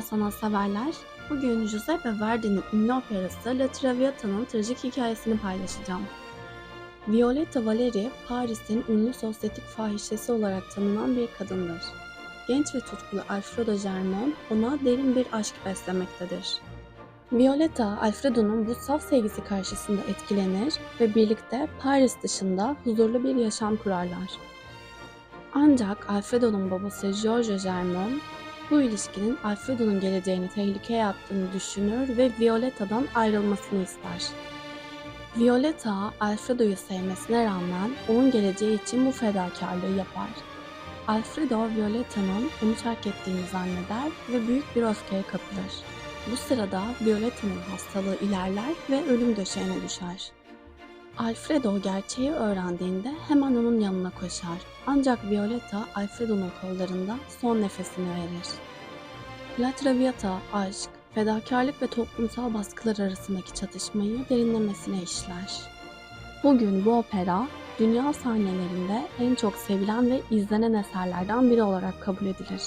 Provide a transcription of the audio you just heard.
Merhaba sanatseverler. Bugün Giuseppe Verdi'nin ünlü operası La Traviata'nın trajik hikayesini paylaşacağım. Violetta Valeri, Paris'in ünlü sosyetik fahişesi olarak tanınan bir kadındır. Genç ve tutkulu Alfredo Germon ona derin bir aşk beslemektedir. Violetta, Alfredo'nun bu saf sevgisi karşısında etkilenir ve birlikte Paris dışında huzurlu bir yaşam kurarlar. Ancak Alfredo'nun babası Giorgio Germon bu ilişkinin Alfredo'nun geleceğini tehlikeye attığını düşünür ve Violetta'dan ayrılmasını ister. Violetta, Alfredo'yu sevmesine rağmen onun geleceği için bu fedakarlığı yapar. Alfredo, Violetta'nın onu terk ettiğini zanneder ve büyük bir öfkeye kapılır. Bu sırada Violetta'nın hastalığı ilerler ve ölüm döşeğine düşer. Alfredo gerçeği öğrendiğinde hemen onun yanına koşar. Ancak Violetta Alfredo'nun kollarında son nefesini verir. La Traviata, aşk, fedakarlık ve toplumsal baskılar arasındaki çatışmayı derinlemesine işler. Bugün bu opera, dünya sahnelerinde en çok sevilen ve izlenen eserlerden biri olarak kabul edilir.